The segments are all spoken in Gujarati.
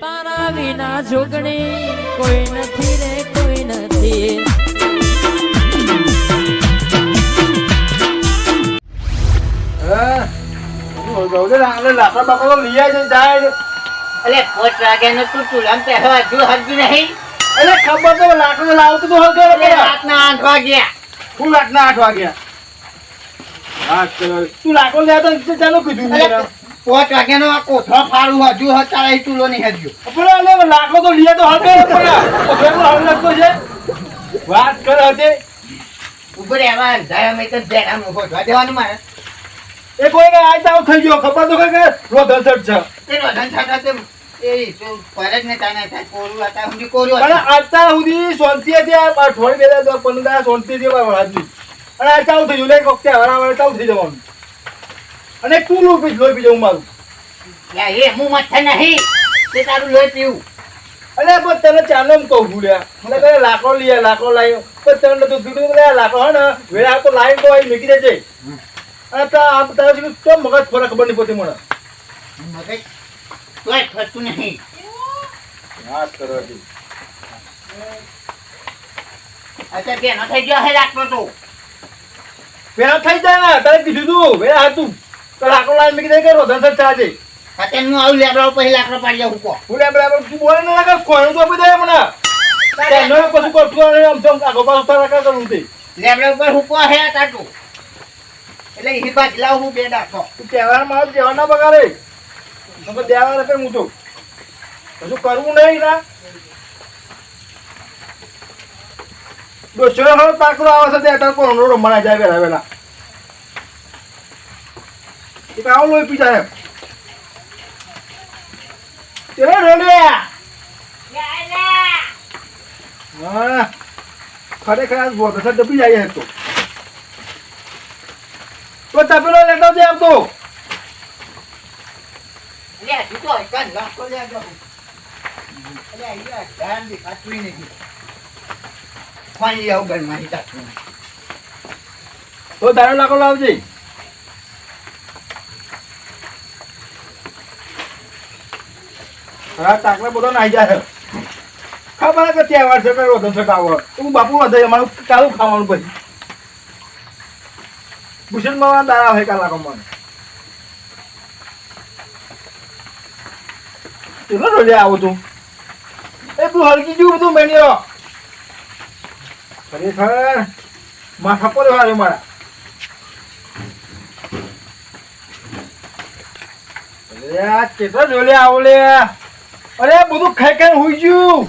તારા વિના જોગણી કોઈ નથી રે કોઈ નથી. હા લાકડા બાકડા તો લઈ આવી જાય અલે પોચ વાગ્યાનો તું ચૂલામ પહેરવા હજુ હરજુ નહીં? એટલે ખબર તો લાકડું લાવતો તો હલ રાતના આઠ વાગ્યા. હું રાતના આઠ વાગ્યા? વાત તું લાકડું લેતો ચાલો કીધું અલે મને પોચ વાગ્યાનો આ કોથળા ફાડું હજુ એ ચૂલો નહીં હજુ. અલે લાકડો તો લીએ તો લાગતો છે. વાત કરો હતી ઉપર એવા અંધારા મેં તો બેડા મૂકો જોવા દેવાનું મારે. એ કોઈ આજ આવ થઈ ગયો. ખબર તો કઈ કે રોધન સટ છે. તે રોધન છાટા તે એ તો પર ને તાને કોરું હતા સુધી કોરું પણ સુધી શાંતિ હતી આ બે પંદર શાંતિ હતી વાળાજી અને આ ચાલુ થઈ ગયું. એટલે વખતે હવારા વાળા ચાલુ થઈ જવાનું. અને તું લોહી પી લોહી પીજો હું મારું. એ હું મથે નહીં. તે તારું લોહી પીવું. અરે પણ તને ચાલો એમ કહું છું લ્યા એટલે પેલા લાકડો લઈએ લાકડો લાવ્યો પણ તને તું કીધું કે લાકડો હે ને વેળા તો લાઈન તો અહીં મૂકી દેજે. અને તા આ તારા સુધી તો મગજ ખોરા ખબર નહીં પડતી મને? મગજ તોય ફરતું નહીં. વાત કરો બેનો થઈ ગયો હે રાખતો તો. પેલા થઈ જાય ને તારે કીધું તું વેળા હતું તો લાકડો લાવી મૂકી દે કે રોધન સર ચાજે હું આવું લેબડા પછી લાકડો પાડી જાઉં કો હું લેબડા તું બોલે ના લાગે કોણ તો આપી દે મને. તેનો કશું કરતું નહીં આમ તેમ આગો પાછો તારા કા કરું તે. લેબડા ઉપર હુકો હે તાટુ. એટલે એ બાજ લાવ હું બે ડાકો તું તહેવારમાં તહેવાર ના બગાડે. તમે દેવા રૂપિયા હું તો? કશું કરવું નહીં ના. દોસ્તો હવે પાકડો આવે છે તે અટલ કોણ રોડો જાય વેલા વેલા. એક આવો લોહી પી જાય તેરો રોડે. હા ખરેખર આ બોધ છે દબી જાય તો. તો તપેલો લેતો છે આમ તો. લે તું તો એકન લાકો લે જો અલે આયા ધ્યાન દે કાચું નહીં પાણી આવ ગણ મારી તાતું તો દારૂ લાકો લાવજે હા તાકલા બધો નાઈ જાય. ખબર કે તહેવાર છે કઈ વધન છે કાવો હું બાપુ વધે, અમારું કાલું ખાવાનું પછી. ભૂષણ બાબા દારા હોય કાલા કમવાનું કેટલો રોજે આવો તું? મારા. લે. અરે બધું ખાઈ ખાઈ હોઈ ગયું.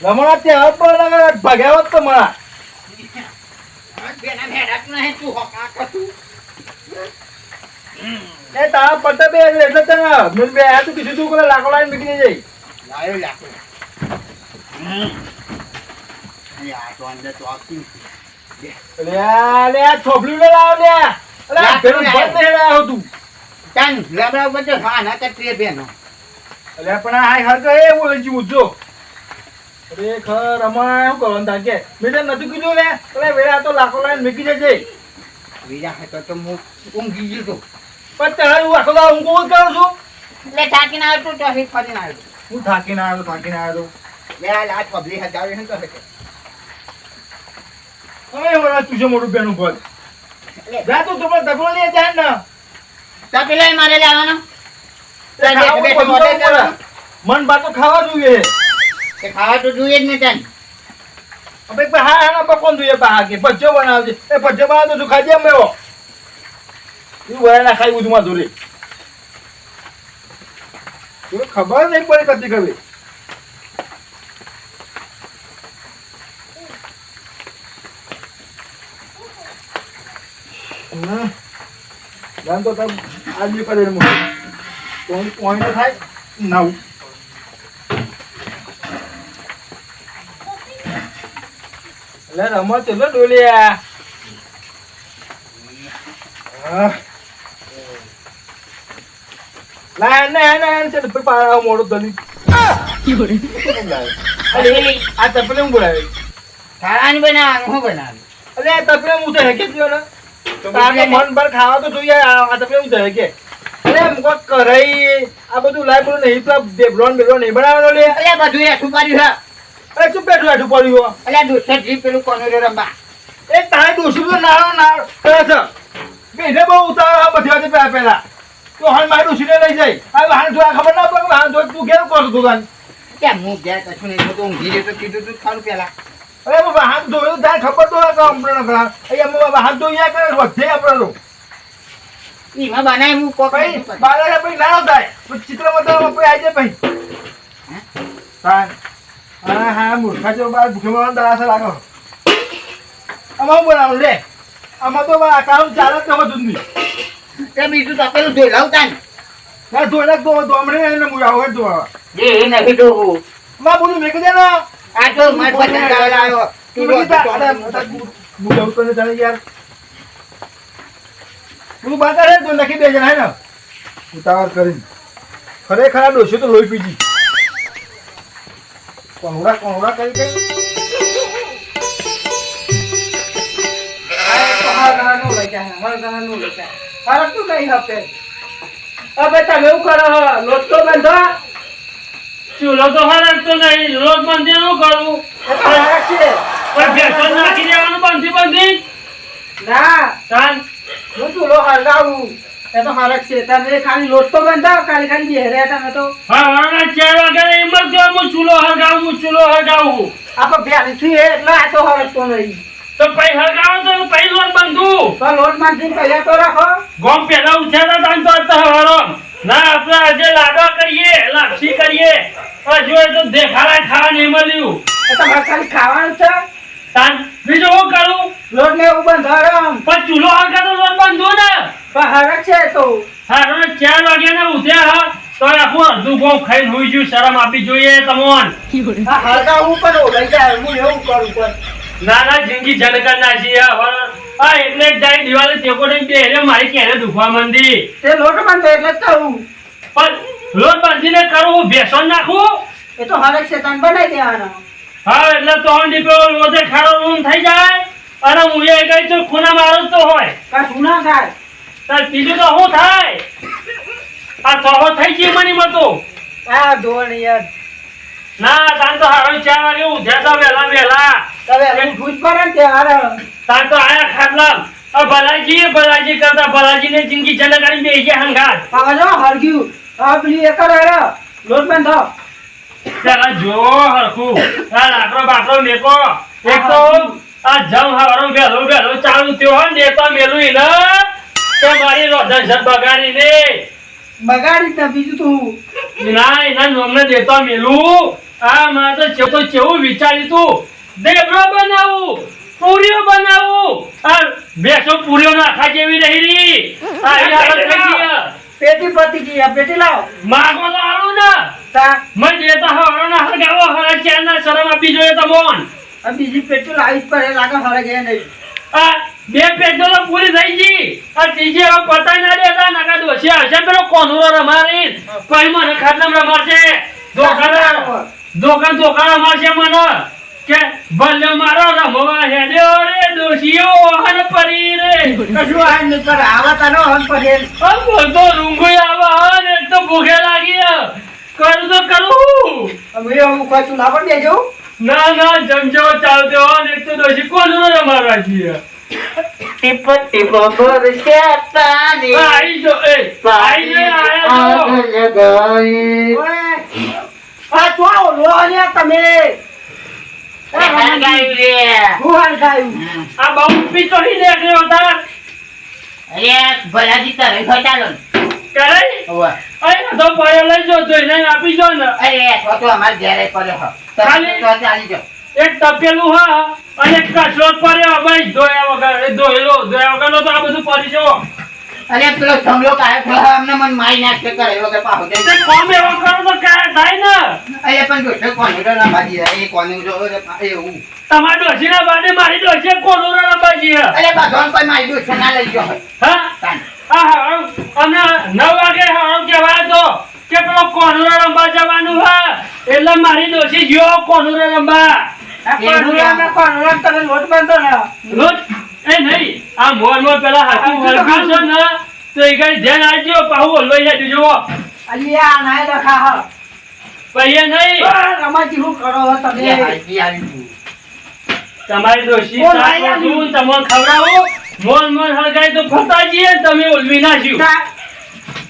રમણા ત્યાં પણ ભગાવત તો મારા બેના ભેડાક નહીં તું હોકા કતું એ તારા પટ્ટા બે એટલે તું કીધું તું કે લાકડો લાકો યા તો અંદર તો અરે લે લાવ લે. લાકડું પેલું. બંધ નહીં લાવ્યો તું તાન લેબડા ઉપર હા ના તે બેનો. અરે પણ આ હાર તો એ બોલે અરે ખર અમાર શું કરવાનું તા કે? મેં નતું કીધું લે. અરે વેળા તો લાખો લાઈન મૂકી બીજા હતો તો હું ઊંઘી ગયો તો પણ તારે હું આખો દાડો ઊંઘો કરું છું? એટલે થાકીને આવ્યો તો અહીં ફરીને આવ્યો. હું થાકીને આવ્યો થાકીને આવ્યો. લે આ લાજ પબ્લિક હજાવે તો હે હવે વળા તું છે મોટું બેનું ઘર જા તું તો પણ જાય ને. તો પેલા મારે લેવાનો. મન બાતો ખાવા જોઈએ. તે ખાવા તો જોઈએ જ ને ત્યાં હવે હા હા ના કોણ જોઈએ પા કે? ભજ્જો બનાવજે. એ ભજ્જો બનાવતો તું ખાજે અમે એવું તું વયા ના ખાઈ બધું માં ધોરે ખબર નહીં પડી કદી કभी હમ. તો તમ આજ બી કરે મૂકી તો હું. પોઈન્ટ થાય નવ એટલે રમત ચલો ડોલિયા. ના ના ના ચાલ પછી પારા મોડો દલી અરે આ તપલે હું બોલાવે? ખાવાનું બનાવવાનું હું બનાવવાનું અરે તપલે હું તો હેકે જ ગયો ને મન પર ખાવા તો જોઈએ આ આ તો કેવું થાય કે અરે કોક કરાઈ આ બધું લાઈ બધું નહીં પેલા બેબલોન બેબલોન નહીં બનાવવાનો લે. અલ્યા બધું એઠું કર્યું છે. અરે ચૂપ બેઠું બેઠું પડ્યું અલ્યા દોસ્ત જી પેલું કોનું રે રંબા એ તારે ડોસી તો નાનો નાનો કરે છે બેને બહુ ઉતાવળ આ બધી વાતે પહેલા પહેલા. તો હવે મારી ડોસીને લઈ જાય. આ વાહન જોયા ખબર ના પડે કે વાહન જોઈ તું કેમ કરતો તું તાન ક્યાં હું ઘેર કશું નહીં તો ઊંઘી રહ્યો તો કીધું તું ખારું પેલા અરે બાબા હાથ ધોયું થાય ખબર તો કે હમણાં ના કરા અહીંયા બાબા હાથ ધોઈ કરે વધે આપણે તો. એમાં બનાય હું કોક ભાઈ બાળક ભાઈ ના થાય. ચિત્ર ચિત્રમાં કોઈ આવી જાય ભાઈ. તાન. હા હા મૂર્ખા જો બાર ભૂખે મરવાનો દરા લાગો. આમાં હું બનાવું લે? આમાં તો આ કામ ચાલે જ નહોતું જ નહીં. તે બીજું તો પેલું ધોઈ લાવતા ને ના ધોઈ તો ધોમડે એને હું આવું ધોવા. એ નથી ધોવું. માં બોલું મેં કીધું ને. આ તો માર પસંદ આવેલા આવ્યો. તું તું કીધા રોજ અરે તો હું જાઉં તો તને યાર. તું બાકા રે તું લખી દેજે હે ને? ઉતાવળ કરીને. ખરેખર આ ડોસ્યો તો લોહી પીજી કોંગડા કોંગડા કરી કઈ હવે તમે એવું કરો લોટ તો બાંધો. ચૂલો તો હરકતો નહીં લોટ બાંધી શું કરવું પણ ભેંસો નાખી દેવાનું બંધી બંધી? ના. તાન. હું ચૂલો હળગાવું એ તો હરક છે. તમે ખાલી લોટ તો બંધાવો ખાલી ખાલી બેહરે તમે તો. હવાના ચાર વાગ્યા એમ જ હું ચૂલો હળગાવું હું ચૂલો હળગાવું. આપણે ભેરી છું એટલે આ તો હરકતો નહીં. તો પૈ હળગાવો તો પૈ લોટ બંધું. તો લોટમાંથી પહેલા તો રાખો. ગોમ પેલા ઉછેરતા તાન તો હવારો. ના આપણે આજે લાડવા કરીએ લાપસી કરીએ. પણ જો એ તો દેખાડા ખાવા નહીં મળ્યું એ તમારે ખાલી ખાવાનું છે. તાન બીજું શું કરું? લોટ ને એવું બંધાવો પણ ચૂલો હળગા તો લોટ બાંધું ને. પણ હરક છે તો. હારો ચાર વાગ્યાના ઉઠ્યા હા. તો આખું અડધું ગોમ ખાઈને હોઈ ગયું શરમ આપી જોઈએ તમોન. આ હું પણ જાય હું એવું કરું પણ. ના ના જિંદગી જનકર ના છે હા. આ એટલે જ જાય દિવાળી ટેકો ને બે એટલે મારી ક્યારે દુખવા મંદી તે લોટ બાંધો એટલે જ કહું પણ લોટ બાંધીને કરું બેસન નાખું? એ તો હવે શેતાન બનાવી દેવાનો. હા એટલે તો હંડી પેલો લોટે ખાડો રૂમ થઈ જાય અને હું એ કઈ તો ખૂના મારો તો હોય. કા સુના થાય? તાર બીજું તો શું થાય? આ તહો થઈ ગઈ મની મતો આ ધોળ યાર ના તાન તો હારો ચાર વાગે ઉધ્યા તો વેલા વહેલા. તાર તો આયા ખાટલા ભલાજી ભલાજી કરતા ભલાજી ને જિંદગી જનકારી બે ગયા હંગાત. હવે જો હળગ્યું હવે પેલી એક કરો લોટ બાંધો પેલા જો હરખું. આ લાકડો બાકડો મેકો. એક તો આ જમ હવારો વહેલો વહેલો ચાલુ થયો હોય ને તો મેલું ઈ ને મારી રોધન છે બગાડી ને બગાડી જ બીજું તું ના એના નોમને દેતો મેલું. આ મારે તો તો ચેવું વિચાર્યું તું. દેબરો બનાવું પૂરીઓ બનાવું. આ બેસો પૂરીઓ નાખા જેવી રહી રહી. આ. પેટી પતી ગઈ આ પેટી લાવ. માગો તો ના. તા. મેં દેતા હરો ના હરગાવો હર ચાર ના શરમ આપી જોઈએ તમોન આ બીજી પેટી લાવી પર પડે લાગે ગયા નહીં. આ બે પેટો તો પૂરી થઈ ગઈ. આ ત્રીજી હવે પતાઈ ના દેતા નકા દોશી હશે પેલો કોનુરો રમારી કોઈ મને ખાટલામ રમાડશે. દોકાન દોકાન દોકાન રમાડશે મને. કે ભલે મારો રમવા હેડ્યો રે દોશીઓ હન પરી રે. કશું આ નહીં કરે આવા તનો હન પડે આ બોલતો રૂંગુઈ આવા હન એક તો ભૂખે લાગી કર તો કરું. અમે હું કોઈ ચૂલા પર બેજો ના ના જમજો ચાલતો હન એક તો દોશી કોણ નો મારવા છીએ ટીપ ટીપ બરસે પાણી આઈ જો એ આઈ આયા જો. ઓય આ તો ઓલો ને તમે એ હળગાવી રે. હું હાલ ગાયું આ બહુ અને કચરો પડ્યો ભાઈ ધોયા વગર ધોયેલો ધોયા વગરનો તો આ બધું પડી જો અરે પેલો સમલો કાય થયો અમને મન મારી નાખશે કરે એ પાહો દે તે કોમ એવો કરો તો કાય થાય ને. અરે પણ જોશો કોને તો ના બાજી. એ કોને જો અરે પા- એવું તમારા ડોશીના બાને મારી ડોશીએ કોનું રબાજી હે. અરે બાધોન કોઈ મારી દોસ્તો ના લઈ ગયો હા હા? તાન. અમને નવ વાગે હરામ કહેવાય તો કે પેલો કોનુરો રંબા જવાનું હા. એટલે મારી ડોશી ગયો કોનુરો રંબા કોનુરા ને કોનુરા તમે લોટ બાંધો ને. રોજ એ નહીં આ મોર મોર પેલા હાથું હરખ્યું છે ને તો એ કઈ ધ્યાન આપજો પાહુ હલવાઈ જાય જોવો અલિયા નાય લખા હ. પૈયે નહીં. રમાજી શું કરો તમે. હાલકી આવી. તમારી દોશી તમને ખવડાવો. તો ફરતા જઈએ તમે ઓલવી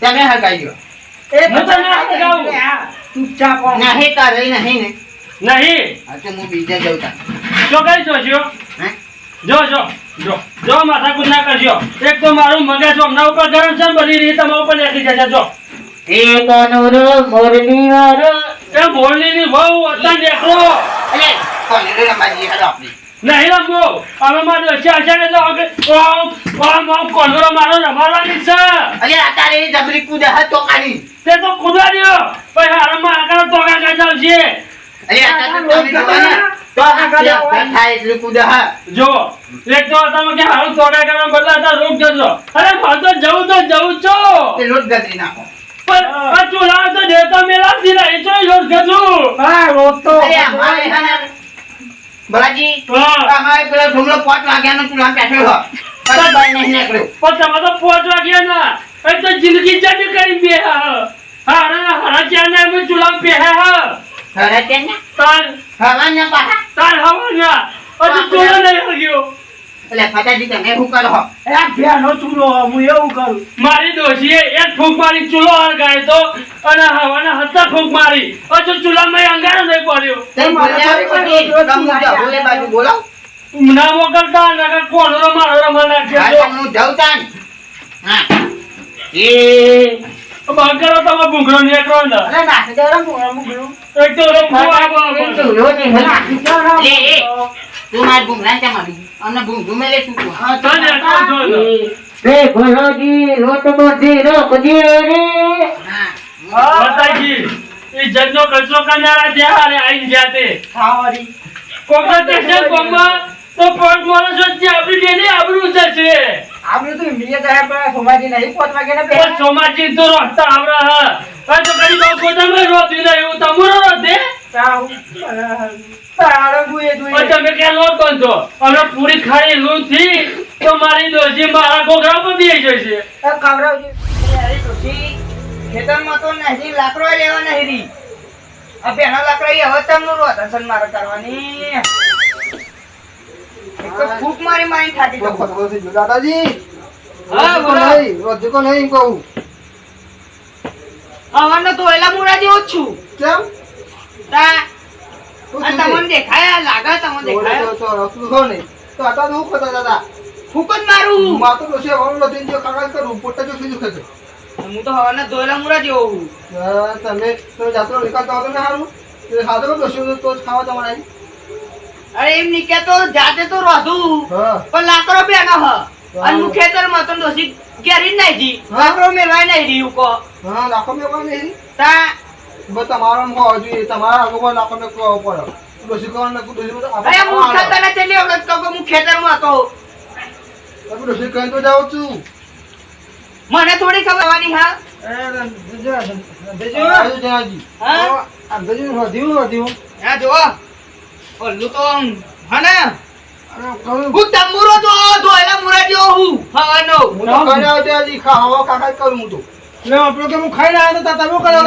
તમે હરગાઈ ગયો. એ હું તો ના હરગાવું. ચૂપચાપ નહીં તારે નહીં ને નહીં. હા હું બીજે જઉં તાર. જો કઈ જોશો? હે? જો જો જો જો માથાકૂટ ના કરજો. એક તો મારું મગજ હમણાં ઉપર ગરમ છે બધી રીતે તમારા ઉપર નાખી જશે જો. એક અનુર મોરની વારો. એ બોલની બહુ અત્યારે દેખો અલે, કોને રે માજી આપણી. નહીં રમો અમે મારે હશે હશે તો ઓમ ઓમ ઓમ કોલરો મારો રમાડવાની જ છે અરે અતારે જબરી કૂદે હે તો કાઢી. તે તો કુદા દ્યો પછી હારમાં આગળ ટોકા કાઢા છે અલે, આ તો તમે હે. જો એક તો તમે કે હારું ટોકા કરવા બદલા હતા રોક જજો અરે મારે જવું તો જવું છો તે લોટ ગતરી નાખો. પણ આ ચૂલા તો દેવતા મેલા દીધા એ ચોઈ લોટ ગજું હા રોજ તો અલે, અમારે હે બલાજી, અમારે પેલો છોકરો પાંચ વાગ્યાનો ચૂલા બેઠો હતો. કશું બહાર નહીં નીકળ્યો. પણ તમે તો પાંચ વાગ્યા ના એ તો જિંદગી કરી બે હા હારા હરા ચાર ના એમ ચૂલા બે હા છે તાર હવાના પાછા. તાર હવા ના હજુ ચૂલો નહીં ગયો અલે, ફટાજી તમે શું કરો એ ભેનો ચૂલો હ, એવું કરું. મારી ડોશીએ એક ફૂંક મારી ચૂલો હળગાય તો અને હવાના હતા ફૂંક મારી. હજુ ચૂલામાં અંગારો નહીં પડ્યો. પછી બોલો. ના મોકલતા નકર કોનો મારો રમા હા, નાખ્યો હું જાઉં તાન. હા. એ તો બંધ કરો તમે ભૂંગળો નીકળો ને અરે નાખી દે રે મુગલું. એક તો રમવું આવો ચૂલો ને હે. નાખી દે રે. લે, એ. તું માર ભૂંગળાને ચા મારી? અમને ભૂંગળું મેલે શું તું? હા, તો ને તો જો ને. બે ભોલોજી લોટ બોધી રોકજે રે. હા. બતાજી એ જજનો કચરો કરનારા જ્યાં હારે આઈને જાતે ખાવાડી. કોકનો ટેસ્ટ બોમ્બા તો પાંચ માણસો જે આપણી બેની આબરૂ જશે આબરૂ તો જાય પણ સોમાજી નહીં. પાંચ વાગ્યાના પણ સોમાજી તો રોતા આવરા હ. આ તો કદી બાપ પોતામાં રોતી નહીં એવું તમારો રોતે. તમે ક્યાં લોટ છો? અમે પૂરી ખાઈ લૂં થી તો મારી દોશી મારા ગોગરા પર બેસી જશે ડોશી, ખેતરમાં તો નહીં લાકડો લેવા નહીં રી. આ પેલા લાકડા હવે તમને રોત હસન મારે કરવાની. તો ફૂંક મારી મારી થાકી તો દાદાજી હા, બોલો. રોજકો નહીં કહું હવાનો તો એલા મુરા જેવો છું. કેમ તા, આ તમને દેખાય, આ તમને દેખાય. તો આટા શું કરતા દાદા ફૂંક જ મારું. માતો તો છે વળો લઈને જો કાગળ કરું પોતે જો સીધું ખેંચે હું તો હવાના ધોયેલા મુરા જેવો હું. તમે તમે જાત્રો નીકળતા હતો ને સારું તે તો શું તો ખાવા તમારે. અરે એમ નહીં તો જાતે તો રોધું. પણ લાકડો બેનો હ. અને હું ખેતરમાં તો ડોશી કેરી જ નહીં જી. લાકડો મેળવાય નહીં રહ્યું કો. હા લાકડો મેળવાય નહીં તા, બસ તમારો મો જોઈએ તમારા લોકો લાકડો મેં પડે ડોસી કોણ ને ડોસી બધું અરે હું ખેતર ને ચલી વખત કહું કે હું ખેતરમાં હતો. તમે ડોસી કહી તો જાઉં છું મને થોડી ખબર હોવાની હા આજુ જણાજી. હા? આ ગજુ વધ્યું વધ્યું આ જુઓ. ઓલું તો આમ, હા ને? અરે કહું હું તંબુરો જો ધોયેલા મુરા જેવો હું હવાનો. હું તો ખાઈને આવ્યો ત્યાં હજી. ખા હવા કાકા જ કરું હું તો.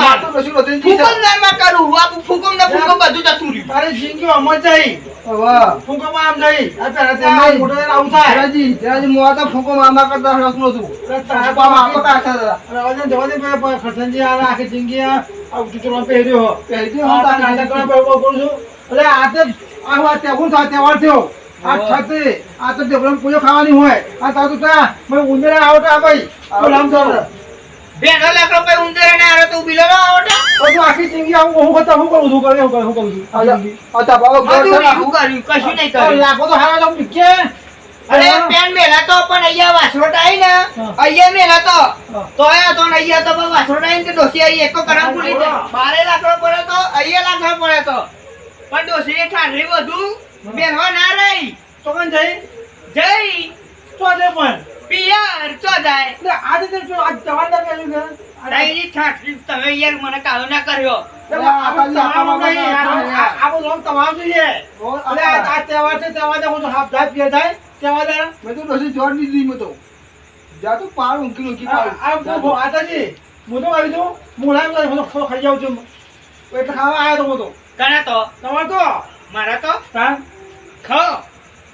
આ તો ડોસી વધીને જી છે. ફૂંકમદારમાં કરું. આ ફૂંકમ ને ફૂંકમ બધું જતું રહ્યું. હવે જણાજી, જણાજી, હું આ તો ફૂંકો મામા કરતા હરખનું હતું. ફૂંકોમાં આપો કાઢતા હતા. પહેરી દો, હું. તારી. ખાવાની હોય. આ તારું ત્યાં ઉંદરા આવતા ભાઈ. આમ ચાલે બેનો લાકડો પછી ઉંદરને હારે તો ઊભી આવતા. બધું આખી જિંદગી આવું હું કરતા હું કરું છું કરે હું કરું છું અચ્છા બાબા બધું રીહું કર્યું, કશું નહીં કરું લાખો તો હારા લાખ કે અરે પેન મેલા તો પણ અહીંયા વાસરોટ આવી ને. અહીંયા મેલા તો. તો આ તો અહીંયા તો વાસરોટ આવી ને કે ડોસી અહીં એક કરમ ભૂલી જાય. બારે લાકડો પડે તો અહીંયા લાકડો પડે તો. પણ ડોસી ઠાઠરી બધું બેનવા ના રહી. તો કઈ જઈ જઈ તો દે પણ. પિયર તો જાય. ને આજે તો જો આજ જવાન કર્યું કે તારી ઠાઠરી તમે યાર મને કાળો ના કર્યો. તમામ જોઈએ આ તહેવાર છે તહેવાર હું હાફ જાત પીએ થાય તહેવાર દે મેં તો ડોસી જોડ દીધી મેં તો. જા તું આ આ આતાજી હું તો. આવી હું તો ખાઈ જાઉં છું. એટલે ખાવા આવ્યો તો હું તો. કણા તો તમાર તો મારા તો તાન ખાઓ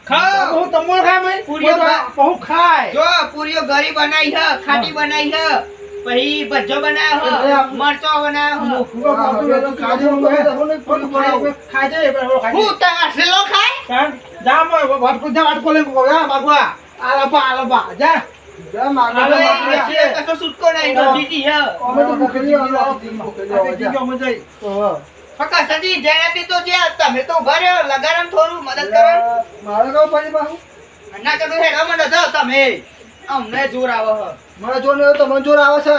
ખાઓ હું તમોલ ખાય મેં પૂરીઓ બહુ ખાય જો પૂરીઓ ગરી બનાવી હ ખાટી બનાવી હ પછી ભజ్જો બનાવ્યો હ મરચો બનાવ્યો હ હું ખાજે ખાજે હું કહે તો સેલો ખાય તાન જા મો વાત કો જા વાત કો જા બાગવા આલબા આલબા જા જા જા હવે માગા. છે નહીં તો જીતી હ અમે તો ભૂખેલી આવો, ભૂખેલી આવો, આપણે જા. જીજો મજાઈ ફક્ત સજી જેનાથી તો જે તમે તો ઊભા રહ્યો લગાડમ થોડું મદદ કરો. મારે ના તો તમે. અમને જોર આવે હ. મને જો ને તો મંજૂર આવે છે.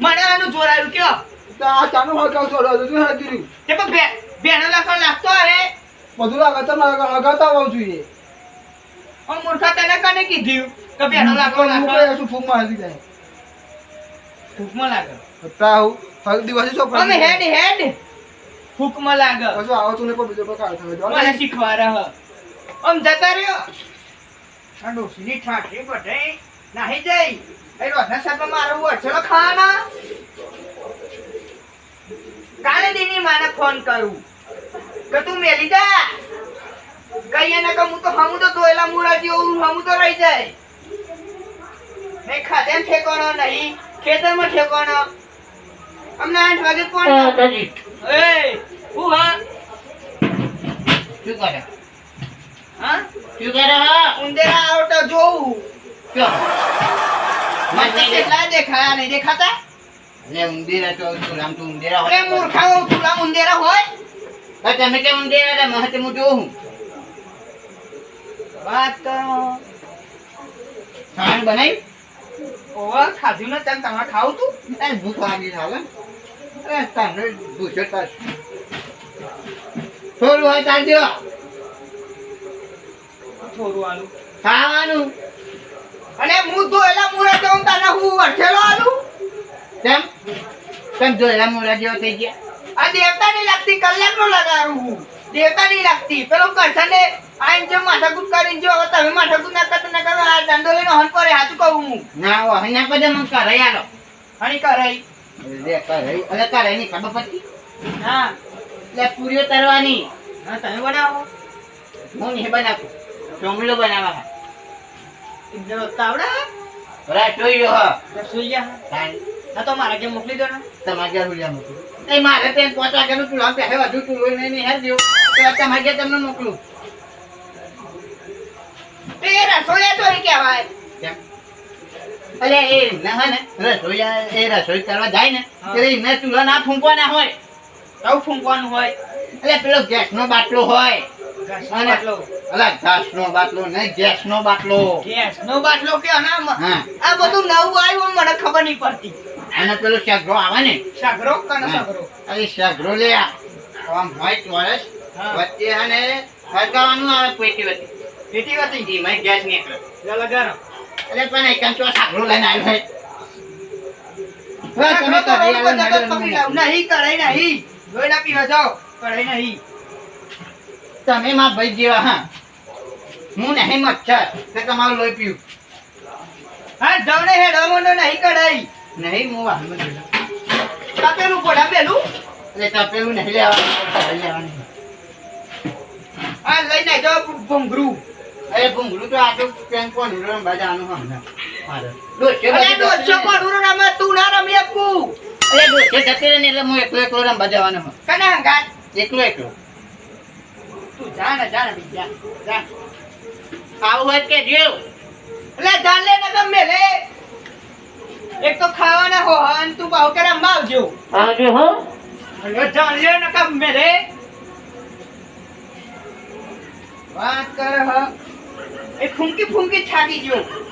મને આનું જોર આવ્યું કયો? આ ચાનું રહ્યું તે પણ બે બેનો લખણ લાગતો હે બધું લાગે તો હળગાવતા જોઈએ. હું મૂર્ખા તને કને કીધું કે બેનો હું લાગો કઈ લાગો? શું ફૂગમાં હળગી જાય. ફૂકમાં લાગે. હતા આવું હળગ દિવસે છો અમે હેડ હેડ. ફૂકમાં લાગે. હજુ આવો તું ને કોઈ બીજો પ્રકાર થયો. મને શીખવા રહ આમ જતા રહ્યો. આ ડોસીની ઠાઠી બધે નાહી જઈ એ રોધના સાહેબ મારું વરસેલો ખાવાના. કાલે દીની માને ફોન કરું. કે તું મેલી જા. કહીએ ને કે હું તો હમું તો દોયલા મુરા જેવું હમું તો રહી જાય. મેં ખાધે ઠેકાણો નહીં. ખેતરમાં ઠેકાણો. અમને આઠ વાગે ફોન એ હું હા? શું કરે? હા? શું કરે હા? ઉંદેરા આવો તો જોઉં. કયો? મને કેટલા દેખાયા નહીં દેખાતા? લે ઉંદેરા તો તું આમ તું ઉંદેરા અરે મૂર્ખાઓ તુલા ઉંદેરા હોય? હોય તમે કે ઉંદેરા મહત હું જોઉં. વાત કરો ખાવાનું બનાવી ઓવા ખાધું ને તને તમારે ખાવું તું? ભૂખ લાગી છે થોડું હોય તાર દો થોડું ખાવાનું અને હું ધોયેલા મુરા તો તને હું વરસેલો આલું તેમ કેમ જોયેલા મુરા જેવો થઈ ગયા આ દેવતા નહીં લાગતી કલાક નો લગાડું હું દેવતા નહીં લાગતી પેલો કરશન ને આય જો માથા માથાકૂટ કરીને જો હવે તમે માથાકૂટ ના કરતા ના કરો આ દંડો લઈને હન પર હાચું કહું હું ના હો હના પદે મને કરે આલો. હણી કરાઈ. લે કરે અલે કરે ની ખબર પડતી હા. લે પૂરીઓ તરવાની. હા તમે બનાવો. હું નહીં બનાવું. ચોમલો બનાવવા ઇન્દ્ર તાવડા રાટોયો હ. રસોઈયા તાન હા. તો મારા કે મોકલી દો ને. તમારે ઘેર હુલિયા મોકલું. એ મારે ત્યાં પાંચ વાગ્યાનું ચૂલા પહેરે વધુ ચૂલો નહીં નહીં હેર દ્યો તો તમારે ઘેર તમને મોકલું. તે રસોઈયા ચોરી કહેવાય. અલે એ ના હોય ને રસોઈ એ રસોઈ કરવા જાય ને એટલે એમને ચૂલા ના ફૂંકવાના હોય. આવું ફૂંકવાનું હોય. એટલે પેલો ગેસનો બાટલો હોય. અને- અલા ઘાસનો બાટલો નહીં ગેસનો બાટલો. ગેસનો બાટલો કે આના આ બધું નવું આવ્યું મને ખબર નહીં પડતી. અને પેલો શાકરો આવે ને. સાગરો કનો. અરે લે. આમ વ્હાઈટ ચોરસ વચ્ચે અને હરગાવાનું આવે પેટી વચ્ચે. પેટી એમાં ગેસ નીકળે. લગાડો એટલે પણ એક કંચો સાકરો લઈને આવ્યો હોય તમે ના માં ભાઈ જેવા હા. હું નહીં મચ્છર તે તમારું લોહી પીવું. હા જવને હેડો મોનો નહીં કઢાઈ. નહીં હું જોયેલો. તપેલું પોડા પેલું? એટલે તપેલું નહીં લેવાનું લેવાનું. હા લઈને જાવ ભૂંગરું. ભૂંગળું તો કોણ હમણાં મારે રમે તું ના રમી અરે જતી રહે ને એટલે હું એકલો એકલો રમવા જવાનો હોય કના હંગાત? એકલો એકલો. તું જા ને જા ને બીજા જા આવું હોય કે જેવ એટલે જાન લે ને ગમે લે. એક તો ખાવાના હો અને તું ભાવ કે રમવા આવજો. આવજો હો. જાન લે ને ગમે લે. વાત કર હ. એ ફૂંકી ફૂંકી થાકી ગયો મારો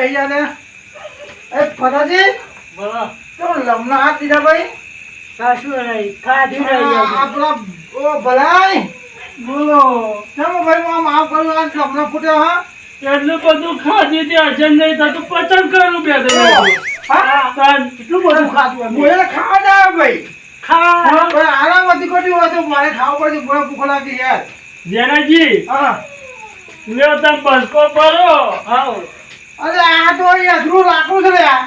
બેહી જાને એ ફરાજી બોલો તો લમના હાથ દીધા ભાઈ? કશું રહી ખાધું રહી આપણા ઓ ભલાઈ. બોલો કેમ ભાઈ હું આમ કર્યું આ લમના ફૂટ્યો હા? એટલું બધું ખાધી તે અજન નહીં થતું પચન કરું બે હા? કેટલું બધું ખાધું અમે? ખાવા જ ભાઈ. ખા ભાઈ આરામથી કોટી હોય તો મારે ખાવું પડશે બોલે ભૂખ લાગી યાર. જેનાજી હા. લ્યો તમે બસકો ભરો. આવો. અરે આ તો અધરું છે આ.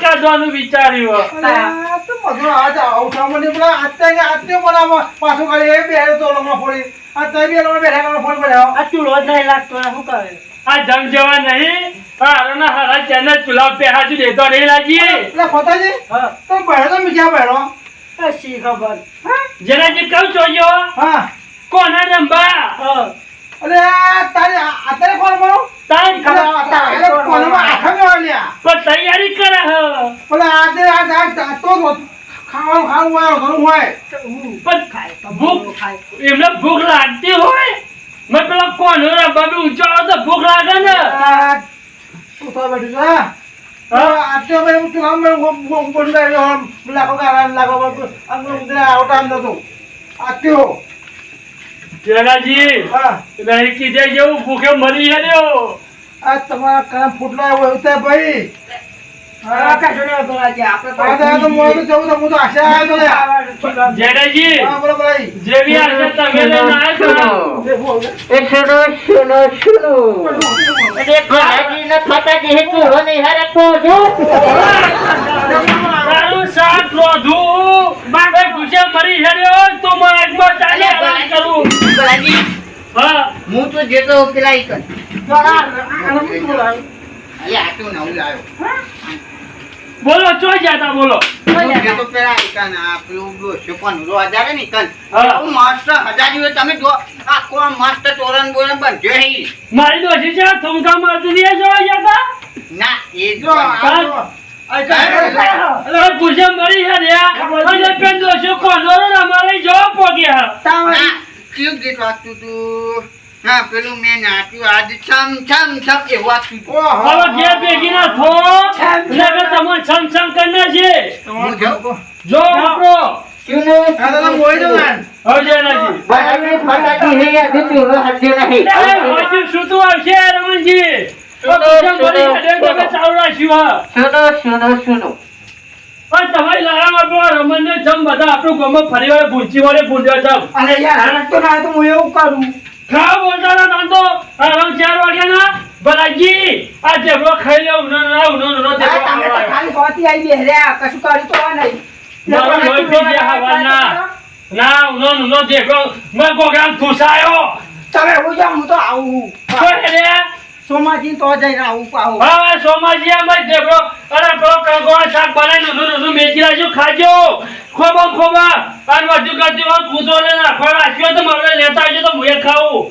કાઢવાનું વિચાર્યું તો મને પેલા પાછું કાઢી એ તો લમણો ફોડી. તઈ બે લમણો બેઠા લમણો ફોડી પડ્યા આ ચૂલો જ નહીં લાગતો આ શું કરે? આ જમ જવા નહીં. હરોના હરા ચેનલ ચૂલા પે હાજુ દેતો નહીં લાગી એટલે તો બેઠો તો મીઠા બેઠો કશી ખબર? જેનાજી કહું જોયો હા. કોના નંબર હા. અરે તારે અત્યારે કોણ બોલો તારે કોણમાં આખા મેવા લ્યા પણ તૈયારી કરે હ પેલા આજે આ તો ખાવાનું ખાવું હોય ઘણું હોય પણ ભૂખ એમને ભૂખ લાગતી હોય મેં પેલો કોનો રંબા બી ઊંચો તો ભૂખ લાગે ને તું તો બેઠું છે આટલો મેં લાખો લાખો આવતા નતું. આટલો. જેનાજી હા. કીધે જેવું ભૂખે મરી હેલ્યો આ તમારા કામ ફૂટલા એવો ભાઈ હા તો મરી હા હું. તો જેતો પેલા ઈ કર. તો આ- આને શું બોલાય? અરે આ તો નવું લાવ્યો. બોલો ચો જાતા બોલો. પેલા આ પેલું રો હજારે ની હું. હજારી તમે જો તોરણ હી મારી દોશી છે થમકા મારતી દે જોવા જાતા? ના એ જો. અરે ભૂસે મરી હેલ્યા અને પેન દોશી કોનો અમારે જો પોગ્યા ના કયું ગીત વાગતું તું? હા પેલું મેં નાચ્યું આજ છમ છમ છમ એ વાગતું હવે ઘેર ભેગી ના થો નકર તમે છમ છમ કરના છે જો મોઈ જાઓ ને. હવે ફટાકી હે નહીં. હજુ આવશે રમણજી. જમ બધા આપણું ગમો ફરી વાર ભૂંચી વાળે ભૂંડ્યો જમ. અને યાર તો ના તો હું એવું કરું. ખા બોલતા હતા તને તો આરામ ચાર વાગ્યાના ભલાજી આ જેવડો ખાઈ લે ઉનો ના ઉનો નો આ તમે તો ખાલી સોતી આવી બેહર્યા કશું કર્યું તો નહીં. મારું લોહી પી ગયા હવાના. ના ઉનો નો દેખો મેં પ્રોગ્રામ થુસાયો તમે હું જાઉં હું તો આવું. કોઈ રે. સોમાજી તો જઈને આવું પાહો. હા સોમાજી અમે દેખો. અરે તો કંકોડા શાક બનાવી નાનું નાનું મેચી રાખ્યું ખાજો. ખોબા ખોબા. અને વધુ હોય કૂદો ને નાખવા રાખ્યો તો મારે લેતા આવજો, તો હું એ ખાવું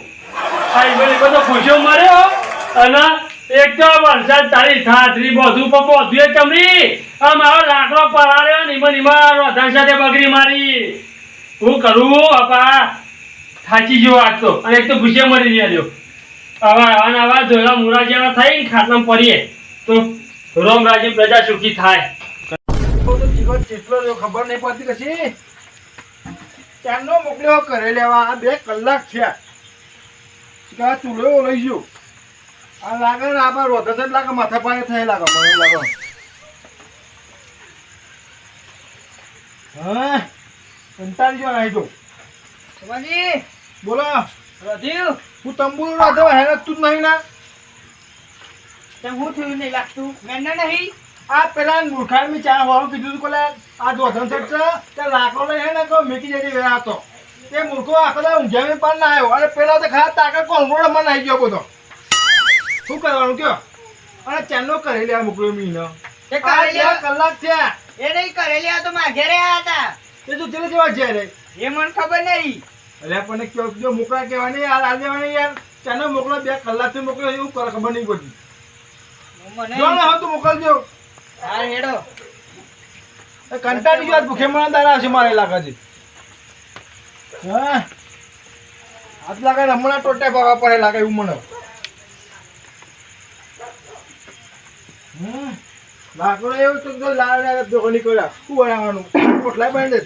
આ બધો બધો ખુશીઓ મર્યો અને એક તો વરસાદ તારી થાતરી, બધું પપ્પો બધું ચમરી. આ મારો લાકડો પરાર્યો ને ઈમાં ને ઈમાં સાથે બગડી મારી. હું કરું અપા થાચી જો આજ તો અને એક તો ભૂસે મરી રહ્યા આવા આવા આવા ધોળા મુરા જેવા થઈ ને ખાટલામાં પડીએ તો રોમ રાજ્ય પ્રજા સુખી થાય. કેટલો રહ્યો ખબર નહીં પડતી કશી. ત્યાંનો મોકલ્યો ઘરે લેવા. આ બે કલાક થયા. આ ચૂલો લઈ ગયો આ લાગે ને આપણે રોધે જ લાગે માથા પાણી થઈ લાગે મને લાગે. હા? કંટાળી જો નહીં તો બોલો. રાધ્યું હું તંબુરો રાધવા હેરત તું જ નહીં ના. તે હું થયું નહીં લાગતું? મેં નહીં. આ પેલા મૂર્ખાડ મેં ચા વાળું કીધું હતું કોલે આ દોધન સેટ છે તે લાકડો લઈ હે ને કહો મેકી જતી રહ્યા હતો. તે મૂર્ખો આખો દા ઊંઘ્યા પણ ના આવ્યો. અને પેલા તો ખાસ તાકાત કોન્ફોર્ડમાં નાઈ ગયો બધો. શું કરવાનું કયો? અને ચેનો કરી લે મોકલ્યો મીનો. તે આ કરી લે કલાક થયા. એ નહીં કરેલી આ તો મારા ઘરે આયા હતા. તે તું ચેલે જવા રે એ મને ખબર નહીં. અલ્યા પણ કયો જો મોકલા કહેવાની? યાર આ દેવાની યાર ચાંદનો મોકલો બે કલાકથી મોકલ્યો એવું કરે ખબર નહીં પડતી. મને જો ને હવે તું મોકલજો. હા હેડો. કંટાળી ગયો ભૂખે મને દાડા છે મારે લાગે છે હા? આજ લાગે હમણાં ટોટે ભાગવા પડે લાગે એવું મને. લાકડો એવું તો જો લાલ ભેગો નીકળ્યા. શું બનાવવાનું? પોટલા બાંધે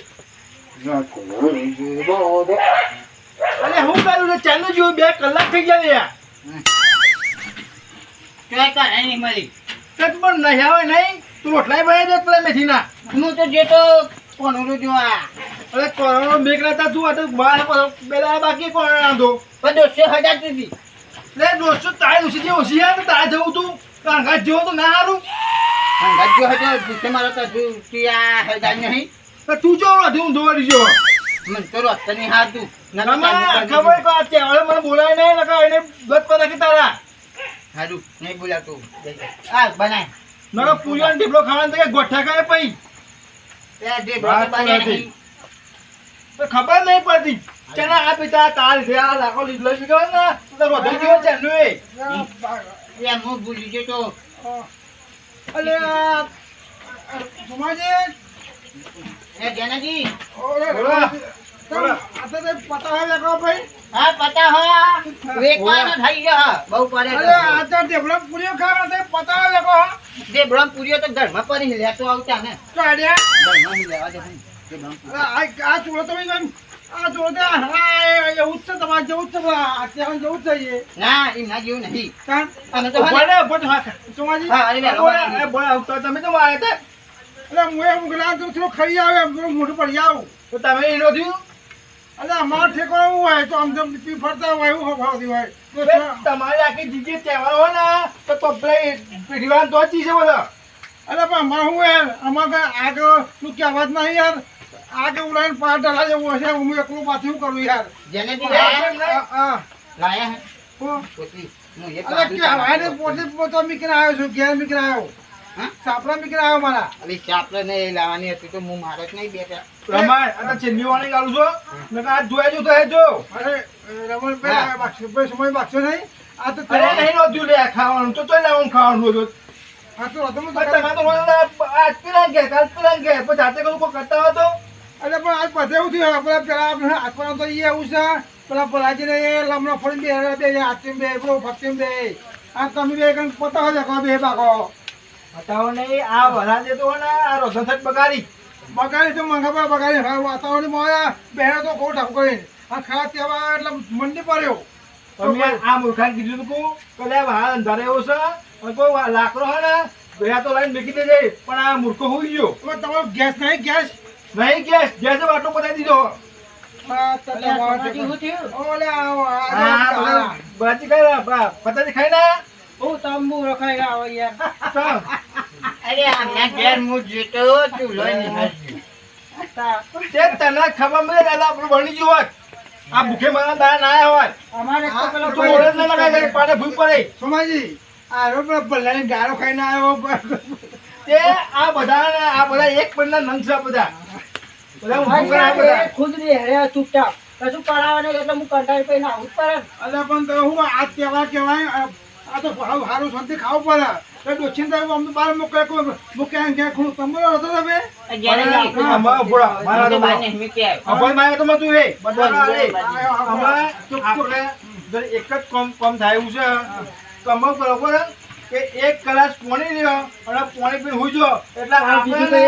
અરે હું કરું છે ચાલુ જોયું બે કલાક થઈ ગયા યાર ચોય કરે નહીં મળી. કદ પણ નહીં આવે નહીં. તું રોટલાય બનાવી દે પેલા મેથી ના હું તો જેતો કોનું જોવા અરે કોરોનો મેઘ રહેતા તું આ તો બાર પેલા બાકી કોણ રાંધો? પણ દોઢસો હજાર દીધી લે દોસ્તો તારે ઉછી જે ઓછી યાર તારે જવું તું. કાંગા જેવો તો ના હારું. ગજો હતો પૂછે મારો તો તું તું આ હજાર નહીં. તો તું જો હું દોડી જો. મને તો રસ્તાની હા તું હાથું ખબર ખબર કો આ તહેવારે મને બોલાય નહીં નકા એને ગત પર નાખી તારા. હારું નહીં બોલાતું. આ બનાય. નકા પૂજન ઢીબલો ખાવાનો તો કે ગોઠા કરે પઈ વાત ખબર નહીં પડતી. ચના આ પિતા તાર છે આ લાખો લીધો છે ને? તો રોધન ગયો છે એ. એમ હું ભૂલી ગયો તો. અલે સુમાજી એ જનાજી બોલા. બોલા. આ તો પતા હે લગો ભાઈ. હા પતા હા વેકવાનો થઈ ગયો બહુ પડે અરે આ તો ઢેબલો પૂરીઓ ખાવા તે પતા હે. લગો જે પૂરીઓ તો ઘરમાં પડી લેતો આવતા ને. કાઢ્યા. ઘરમાં નહીં લેવા દે હું. જે બ્રહ્મ પૂરીઓ. અરે આ આ ચોળો તમે કેમ આ ચોળો તે હા એવું છે તમારે જેવું છે આ ત્યાં છે ના એમના જેવું નહીં. કાં? તો હા બોલે બોલે હા. અરે બેન, બોલે બોલે. એ બોલે તો તમે તો મારે તે એટલે હું એ ગલા તો થોડું ખરી આવે એમ થોડું મોઢું પડી આવું તો તમે એનો થયું એટલે અમારો ઠેકો એવું હોય તો આમ જેમ પી ફરતા હોય એવું ભાવતી હોય તમારી આખી જીજી તહેવાર હોય ને તો તો પેલા તો જ છે બધા અરે પણ અમારે શું યાર અમારે આગળ તું કહેવા જ નહીં યાર આગળ ઉડાઈને પાર ઢાલા જેવું હશે હું એકલું પાછું કરું યાર જેનેથી હા, લાયા? હા? પોતલી. હું એક ને પોતે મીકીને આવ્યો છું ઘેર મીકીને આવ્યો? સાપડા મીકીને આવ્યો મારા? અલી ચાપલે ને લાવવાની હતી તો હું મારે જ નહીં બેઠા. રમણ અને ચેન્ડી વાણી ગાળું છો નકર આ જોયા જો તો હે જો. અરે રમણ. ભાઈ બાક્ષો ભાઈ સમય બાક્ષો નહીં. આ તો તરે નહીં રોજ્યું લે ખાવાનું. તો તોય લાવવાનું ખાવાનું રોજ આ તો રતમ તો તમે તો આજ પેલા ગયા કાલ પેલા ગયા પછી જાતે કોઈ કરતા હોય તો? અરે પણ આજ પાછે એવું થયું આપણે પેલા આપણે આત્મા તો એ આવું છે. પેલા પલાજીને એ લમણો ફોડી બે બે હાથીમ બે બહુ ફતીમ બે આ તમે બે કઈ પતા હોય કહો બે બાકો નહીં આ વરા દેતો હોય ને આ રોશન સાહેબ બગાડી બગાડી તો મંગા પર બગાડી હા વાતાવરણ મોયા બેહે તો ઠપ કરી આ ખાવા તેવા એટલે મંડી પડ્યો તમે આ મૂર્ખાને કીધું તું કે લે વાહ અંધારે એવો છે અને કોઈ લાકડો હે ને ગયા તો લાઈન મૂકી દેજે પણ આ મૂર્ખો હોઈ ગયો તમારો ગેસ નહીં ગેસ નહીં ગેસ ગેસ વાટો બતાવી દીધો બાજી ખાઈ ના હું તંબુ રખાઈ આવો યાર. ચાલ અરે આમના ઘેર હું જીતો ચૂલો તે તને ખબર દાદા આપણું ગયું હોત આ ભૂખે મારા ના આવ્યા હોત અમારે તો પેલો તું ઓળખ ના લગાય પાડે ભૂલ પડે. સોમાજી આ રોડ ભલ્લાની ગાળો ખાઈને આવ્યો તે આ બધા આ બધા એક પણ નંગ છે બધા. બધા ખુદની હેરે ચૂપચાપ. કશું કરાવે એટલે હું કંટાળી પઈને આવું જ પડે અલ્યા પણ હું આ કેવા કહેવાય આ તો ભાવ સારું શાંતિ ખાવું પડે. અમને બહાર મૂકે કોઈ મૂકે કે ખૂણું તમારો હતો તમે? જેનેજી, ભોળા, મારા તો તો બહાર નહીં મૂકી આવ્યો. અભય મારે તો મતું હે. બધા હાલે. આપણે એક જ પોણી કોમ થાય એવું છે. કમો બરોબર કે એક ગ્લાસ પાણી લ્યો અને પોણી પી હુઈ જો એટલે આપણે.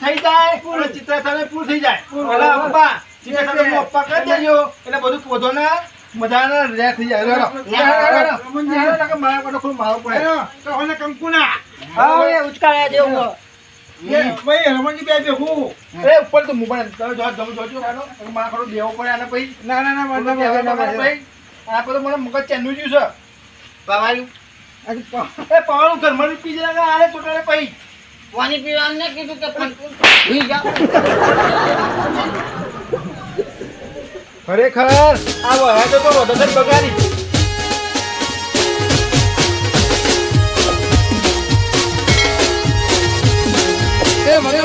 થઈ જાય અને ચિત્ર પૂર થઈ જાય. એટલે પપ્પા ચિત્રથાને પપ્પા કરી દેજો. એટલે બધું પોધોને મજાના રે થઈ જાય મારા પર ખૂબ મારવું પડે તો હવે કંકુના હા એ ઉચકાળ્યા જેવું એ ભાઈ રમણજી બે બે હું એ ઉપર તો મોબાઈલ તમે જો તમે જોજો મારા ખરો દેવો પડે આને પછી ના ના ના ના, ના, ના, ના, ના, ના. આ બધું મને મગજ ચેન્નું જ્યું છે પવાયું. એ પાવાનું ઘરમાં પી જાય ચોટાડે પછી પાણી પીવાનું ને કીધું કે પણ. ખરેખર આ વહેતો તો તો બગાડી. એ મને